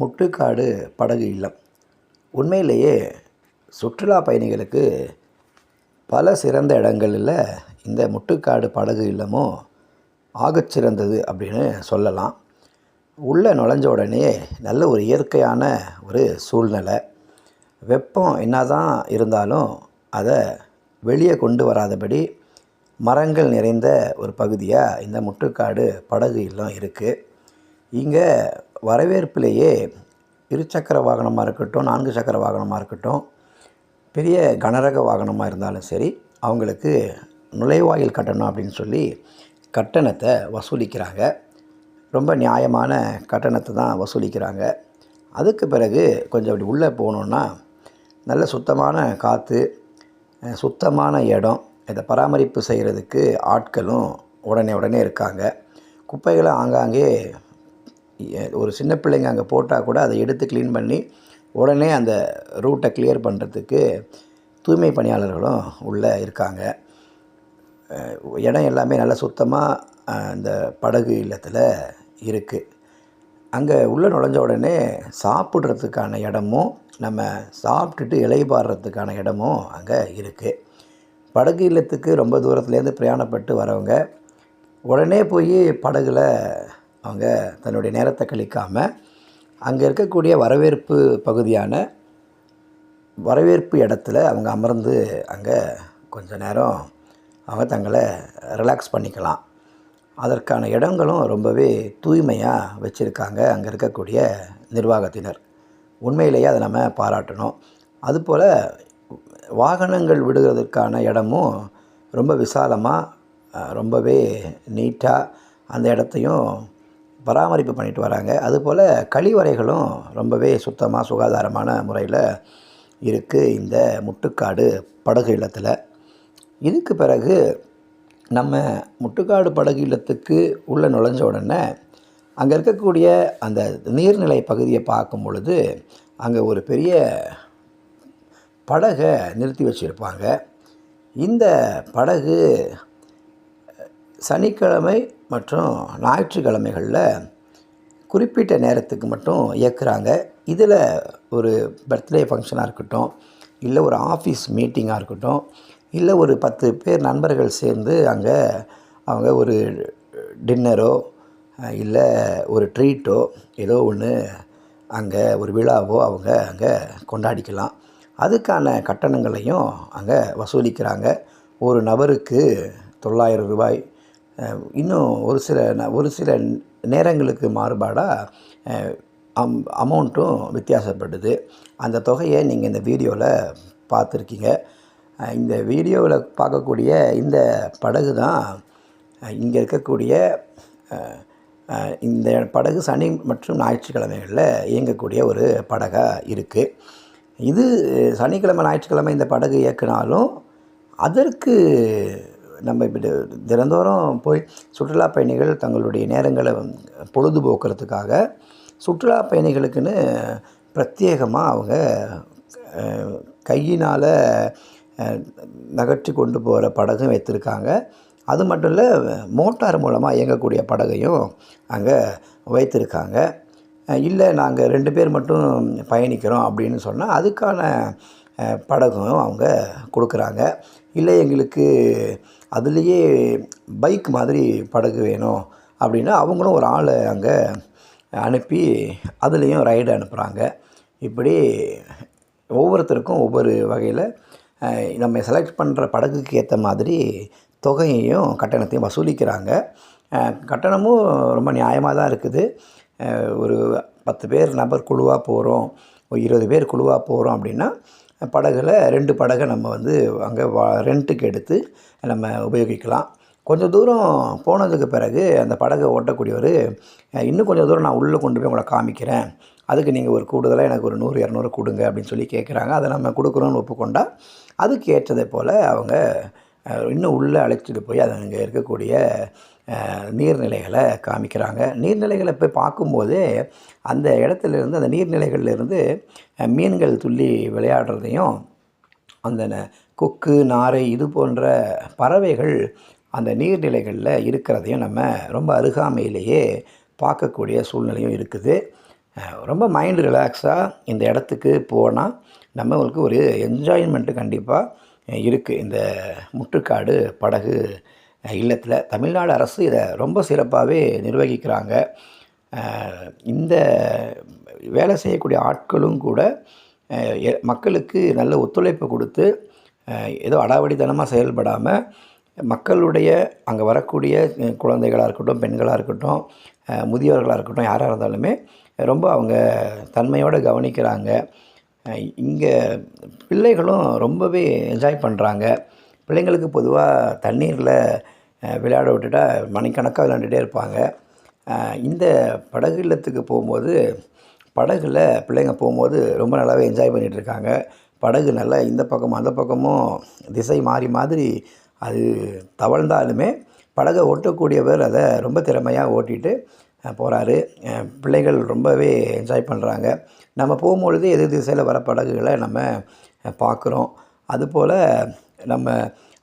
முட்டுக்காடு படகு இல்லம். உண்மையிலேயே சுற்றுலா பயணிகளுக்கு பல சிறந்த இடங்களில் இந்த முட்டுக்காடு படகு இல்லமும் ஆகச்சிறந்தது அப்படின்னு சொல்லலாம். உள்ளே நுழைஞ்ச உடனே நல்ல ஒரு இயற்கையான ஒரு சூழ்நிலை. வெப்பம் என்னதான் இருந்தாலும் அதை வெளியே கொண்டு வராதபடி மரங்கள் நிறைந்த ஒரு பகுதியாக இந்த முட்டுக்காடு படகு இல்லம் இருக்குது இங்கே வரவேற்பிலேயே இருசக்கர வாகனமாக இருக்கட்டும் நான்கு சக்கர வாகனமாக இருக்கட்டும் பெரிய கனரக வாகனமாக இருந்தாலும் சரி அவங்களுக்கு நுழைவாயில் கட்டணம் அப்படின்னு சொல்லி கட்டணத்தை வசூலிக்கிறாங்க. ரொம்ப நியாயமான கட்டணத்தை தான் வசூலிக்கிறாங்க. அதுக்கு பிறகு கொஞ்சம் அப்படி உள்ளே போகணுன்னா நல்ல சுத்தமான காற்று சுத்தமான இடம் இதை பராமரிப்பு செய்கிறதுக்கு ஆட்களும் உடனே உடனே இருக்காங்க. குப்பைகளை ஆங்காங்கே ஒரு சின்ன பிள்ளைங்க அங்கே போட்டால் கூட அதை எடுத்து க்ளீன் பண்ணி உடனே அந்த ரூட்டை கிளியர் பண்ணுறதுக்கு தூய்மை பணியாளர்களும் உள்ளே இருக்காங்க. இடம் எல்லாமே நல்லா சுத்தமாக இந்த படகு இல்லத்தில் இருக்குது அங்கே உள்ளே நுழைஞ்ச உடனே சாப்பிட்றதுக்கான இடமும் நம்ம சாப்பிட்டுட்டு இலைபாடுறதுக்கான இடமும் அங்கே இருக்குது படகு இல்லத்துக்கு ரொம்ப தூரத்துலேருந்து பிரயாணப்பட்டு வரவங்க உடனே போய் படகுல அவங்க தன்னுடைய நேரத்தை கழிக்காமல் அங்கே இருக்கக்கூடிய வரவேற்பு பகுதியான வரவேற்பு இடத்துல அவங்க அமர்ந்து அங்கே கொஞ்ச நேரம் அவங்க தங்களை ரிலாக்ஸ் பண்ணிக்கலாம். அதற்கான இடங்களும் ரொம்பவே தூய்மையாக வச்சுருக்காங்க அங்கே இருக்கக்கூடிய நிர்வாகத்தினர். உண்மையிலேயே அதை நம்ம பாராட்டணும். அதுபோல் வாகனங்கள் விடுவதற்கான இடமும் ரொம்ப விசாலமாக ரொம்பவே நீட்டாக அந்த இடத்தையும் பராமரிப்பு பண்ணிட்டு வராங்க. அதுபோல் கழிவறைகளும் ரொம்பவே சுத்தமாக சுகாதாரமான முறையில் இருக்குது இந்த முட்டுக்காடு படகு இல்லத்தில். இதுக்கு பிறகு நம்ம முட்டுக்காடு படகு இல்லத்துக்கு உள்ளே நுழைஞ்ச உடனே அங்கே இருக்கக்கூடிய அந்த நீர்நிலை பகுதியை பார்க்கும் பொழுது அங்கே ஒரு பெரிய படகை நிறுத்தி வச்சுருப்பாங்க. இந்த படகு சனிக்கிழமை மற்றும் ஞாயிற்றுக்கிழமைகளில் குறிப்பிட்ட நேரத்துக்கு மட்டும் இயக்குறாங்க. இதில் ஒரு பர்த்டே ஃபங்க்ஷனாக இருக்கட்டும் இல்லை ஒரு ஆஃபீஸ் மீட்டிங்காக இருக்கட்டும் இல்லை ஒரு பத்து பேர் நண்பர்கள் சேர்ந்து அங்கே அவங்க ஒரு டின்னரோ இல்லை ஒரு ட்ரீட்டோ ஏதோ ஒன்று அங்கே ஒரு விழாவோ அவங்க அங்கே கொண்டாடிக்கலாம். அதுக்கான கட்டணங்களையும் அங்கே வசூலிக்கிறாங்க. ஒரு நபருக்கு தொள்ளாயிரம் ரூபாய் இன்னும் ஒரு சில ந- ஒரு சில நேரங்களுக்கு மாறுபாடாக அம் அமௌண்ட்டும் வித்தியாசப்படுது அந்த தொகையை நீங்கள் இந்த வீடியோவில் பார்த்துருக்கீங்க. இந்த வீடியோவில் பார்க்கக்கூடிய இந்த படகு தான் இங்கே இருக்கக்கூடிய இந்த படகு சனி மற்றும் ஞாயிற்றுக்கிழமைகளில் இயங்கக்கூடிய ஒரு படகாக இருக்குது இது சனிக்கிழமை ஞாயிற்றுக்கிழமை இந்த படகு இயக்குனாலும் அதற்கு நம்ம இப்படி தினந்தோறும் போய் சுற்றுலா பயணிகள் தங்களுடைய நேரங்களை பொழுதுபோக்குறதுக்காக சுற்றுலா பயணிகளுக்குன்னு பிரத்யேகமாக அவங்க கையினால் நகற்றி நகர்த்தி கொண்டு போகிற படகும் வைத்திருக்காங்க. அது மட்டும் இல்லை மோட்டார் மூலமாக இயங்கக்கூடிய படகையும் அங்கே வைத்திருக்காங்க. இல்லை நாங்கள் ரெண்டு பேர் மட்டும் பயணிக்கிறோம் அப்படின்னு சொன்னால் அதுக்கான படகும் அவங்க கொடுக்குறாங்க. இல்லை எங்களுக்கு அதுலேயே பைக் மாதிரி படகு வேணும் அப்படின்னா அவங்களும் ஒரு ஆளை அங்கே அனுப்பி அதுலேயும் ரைடு அனுப்புகிறாங்க. இப்படி ஒவ்வொருத்தருக்கும் ஒவ்வொரு வகையில் நம்ம செலக்ட் பண்ணுற படகுக்கு ஏற்ற மாதிரி தொகையையும் கட்டணத்தையும் வசூலிக்கிறாங்க. கட்டணமும் ரொம்ப நியாயமாக தான் இருக்குது. ஒரு பத்து பேர் நபர் குழுவாக போகிறோம் ஒரு இருபது பேர் குழுவாக போகிறோம் அப்படின்னா படகுல ரெண்டு படகை நம்ம வந்து அங்கே வா ரெண்ட்டுக்கு எடுத்து நம்ம உபயோகிக்கலாம். கொஞ்சம் தூரம் போனதுக்கு பிறகு அந்த படகை ஓட்டக்கூடியவர் இன்னும் கொஞ்சம் தூரம் நான் உள்ளே கொண்டு போய் உங்களை காமிக்கிறேன். அதுக்கு நீங்கள் ஒரு கூடுதலாக எனக்கு ஒரு நூறு இரநூறு கொடுங்க அப்படின்னு சொல்லி கேட்குறாங்க அதை நம்ம கொடுக்குறோன்னு ஒப்புக்கொண்டா அதுக்கு ஏற்றதை போல் அவங்க இன்னும் உள்ளே அழைச்சிட்டு போய் அது அங்கே இருக்கக்கூடிய நீர்நிலைகளை காமிக்கிறாங்க. நீர்நிலைகளை போய் பார்க்கும்போதே அந்த இடத்துல இருந்து அந்த நீர்நிலைகள்லேருந்து மீன்கள் துள்ளி விளையாடுறதையும் அந்த ந- கொக்கு நாரை இது போன்ற பறவைகள் அந்த நீர்நிலைகளில் இருக்கிறதையும் நம்ம ரொம்ப அருகாமையிலேயே பார்க்கக்கூடிய சூழ்நிலையும் இருக்குது. ரொம்ப மைண்ட் ரிலாக்ஸாக இந்த இடத்துக்கு போனால் நம்மளுக்கு ஒரு என்ஜாய்மெண்ட்டு கண்டிப்பாக இருக்குது இந்த முட்டுக்காடு படகு இல்லத்தில் தமிழ்நாடு அரசு இதை ரொம்ப சிறப்பாகவே நிர்வகிக்கிறாங்க. இந்த வேலை செய்யக்கூடிய ஆட்களும் கூட எ- மக்களுக்கு நல்ல ஒத்துழைப்பு கொடுத்து ஏதோ அடாவடித்தனமாக செயல்படாமல் மக்களுடைய அங்கே வரக்கூடிய குழந்தைகளாக இருக்கட்டும் பெண்களாக இருக்கட்டும் முதியோர்களாக இருக்கட்டும் யாராக இருந்தாலுமே ரொம்ப அவங்க தன்மையோடு கவனிக்கிறாங்க. இங்கே பிள்ளைகளும் ரொம்பவே என்ஜாய் பண்ணுறாங்க பிள்ளைங்களுக்கு பொதுவாக தண்ணீரில் விளையாட விட்டுட்டா மணிக்கணக்காக விளையாண்டுட்டே இருப்பாங்க. இந்த படகு இல்லத்துக்கு போகும்போது படகுல பிள்ளைங்க போகும்போது ரொம்ப நல்லாவே என்ஜாய் பண்ணிகிட்டு இருக்காங்க. படகு நல்லா இந்த பக்கமும் அந்த பக்கமும் திசை மாறி மாதிரி அது தவழ்ந்தாலுமே படகை ஓட்டக்கூடியவர் அதை ரொம்ப திறமையாக ஓட்டிட்டு போகிறாரு பிள்ளைகள் ரொம்பவே என்ஜாய் பண்ணுறாங்க நம்ம போகும்பொழுது எதிர் திசையில் வர படகுகளை நம்ம பார்க்குறோம். அதுபோல் நம்ம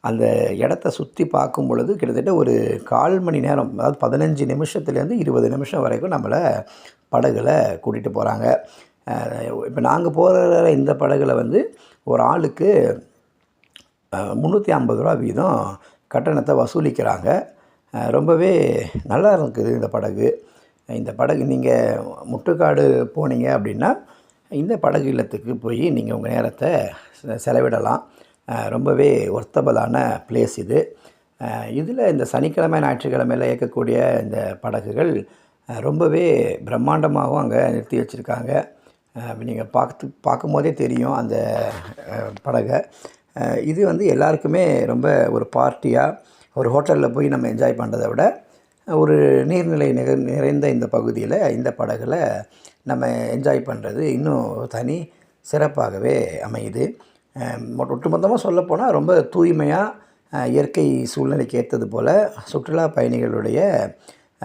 அந்த இடத்த சுற்றி பார்க்கும் பொழுது கிட்டத்தட்ட ஒரு கால் மணி நேரம் அதாவது பதினஞ்சு நிமிஷத்துலேருந்து இருபது நிமிஷம் வரைக்கும் நம்மளை படகுல கூட்டிகிட்டு போகிறாங்க இப்போ நாங்கள் போகிற இந்த படகுல வந்து ஒரு ஆளுக்கு முந்நூற்றி ஐம்பது ரூபா வீதம் கட்டணத்தை வசூலிக்கிறாங்க. ரொம்பவே நல்லா இருக்குது இந்த படகு. இந்த படகு நீங்கள் முட்டுக்காடு போனீங்க அப்படின்னா இந்த படகு இல்லத்துக்கு போய் நீங்கள் உங்கள் நேரத்தை செலவிடலாம். ரொம்பவே ஒர்த்தபலான பிளேஸ் இது. இதில் இந்த சனிக்கிழமை ஞாயிற்றுக்கிழமையில் இயக்கக்கூடிய இந்த படகுகள் ரொம்பவே பிரம்மாண்டமாகவும் அங்கே நிறுத்தி வச்சுருக்காங்க. நீங்கள் பார்த்து பார்க்கும்போதே தெரியும் அந்த படகை. இது வந்து எல்லாருக்குமே ரொம்ப ஒரு பார்ட்டியாக ஒரு ஹோட்டலில் போய் நம்ம என்ஜாய் பண்ணுறதை விட ஒரு நீர்நிலை நிக நிறைந்த இந்த பகுதியில் இந்த படகுல நம்ம என்ஜாய் பண்ணுறது இன்னும் தனி சிறப்பாகவே அமையுது. மொ- ஒட்டுமொத்தமாக சொல்லப்போனால் ரொம்ப தூய்மையாக இயற்கை சூழ்நிலைக்கு ஏற்றது போல் சுற்றுலா பயணிகளுடைய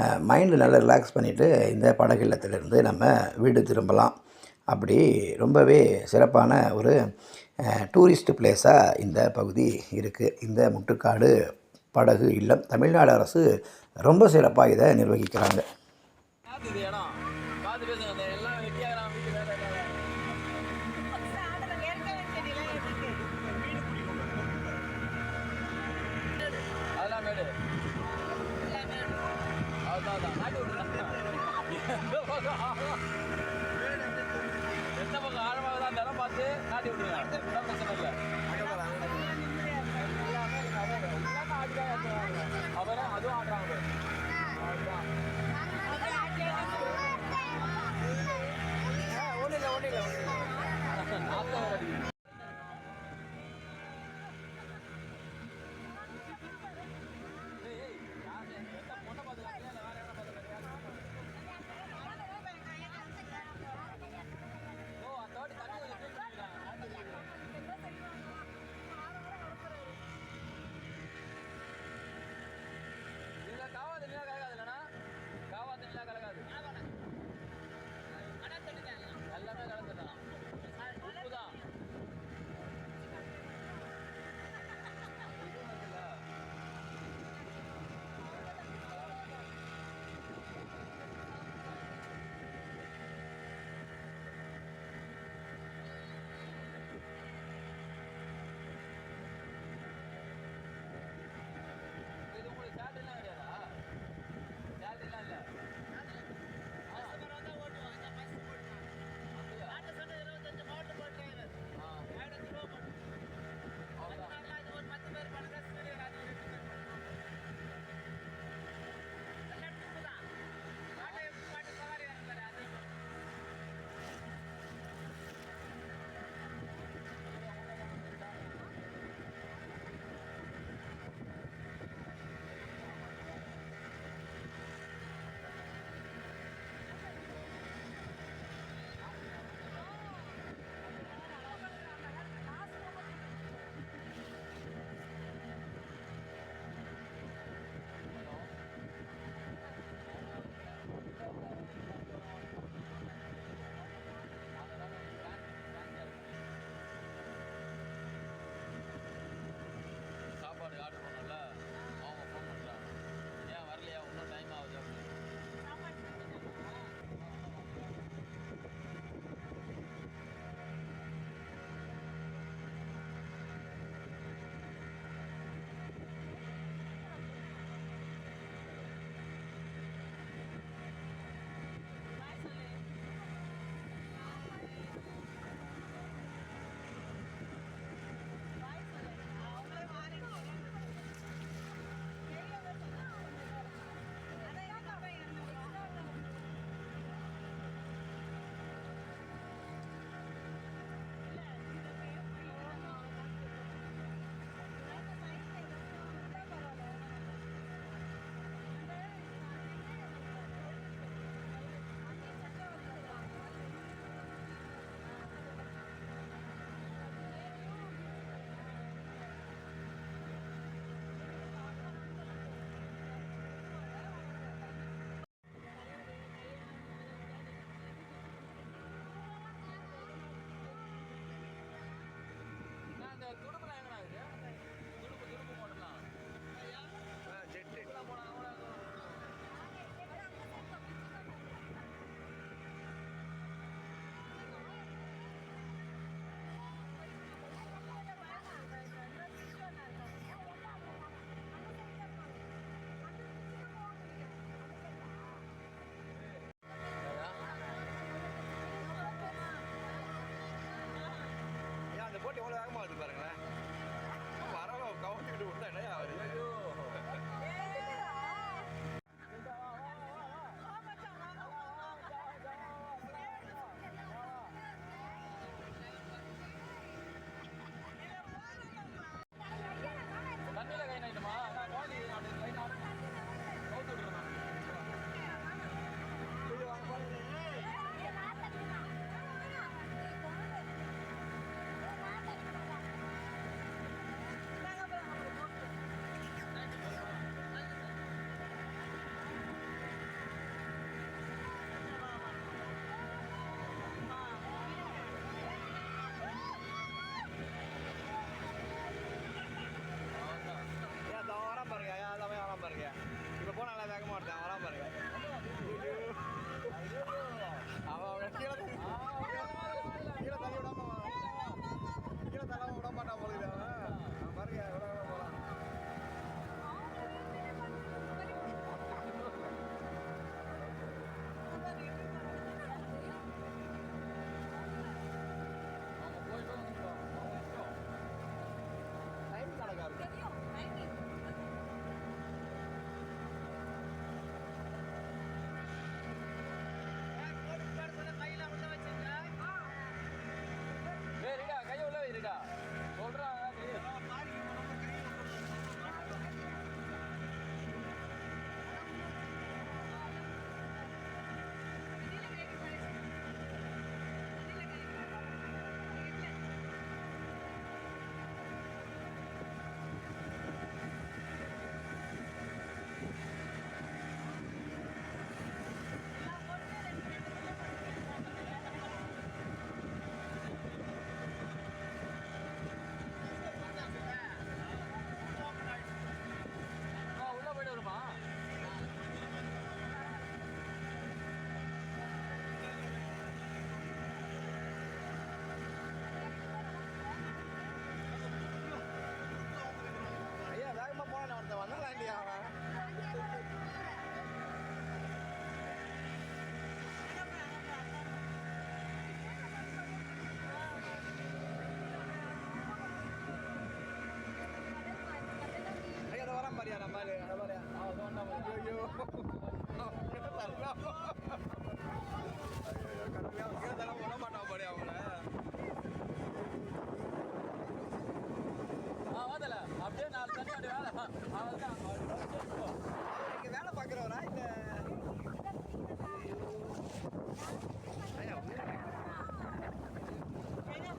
மைண்டு நல்லா ரிலாக்ஸ் பண்ணிவிட்டு இந்த படகு இல்லத்திலிருந்து நம்ம வீடு திரும்பலாம். அப்படி ரொம்பவே சிறப்பான ஒரு டூரிஸ்ட் பிளேஸாக இந்த பகுதி இருக்குது இந்த முட்டுக்காடு படகு இல்லம். தமிழ்நாடு அரசு ரொம்ப சிறப்பாக இதை நிர்வகிக்கிறாங்க. பார்த்து பார்த்து எல்லாம் அதெல்லாம் எந்த பக்கம் ஆழமாக தான் தடம் பார்த்து காட்டி விட்டுருங்க பிரச்சனை இல்லை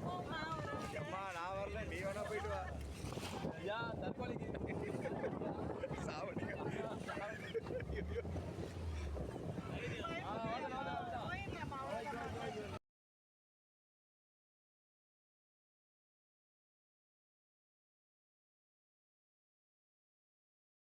போகிறா நான் வரல நீ வேணா போயிட்டு வா. ஐயா தற்கொலைக்கு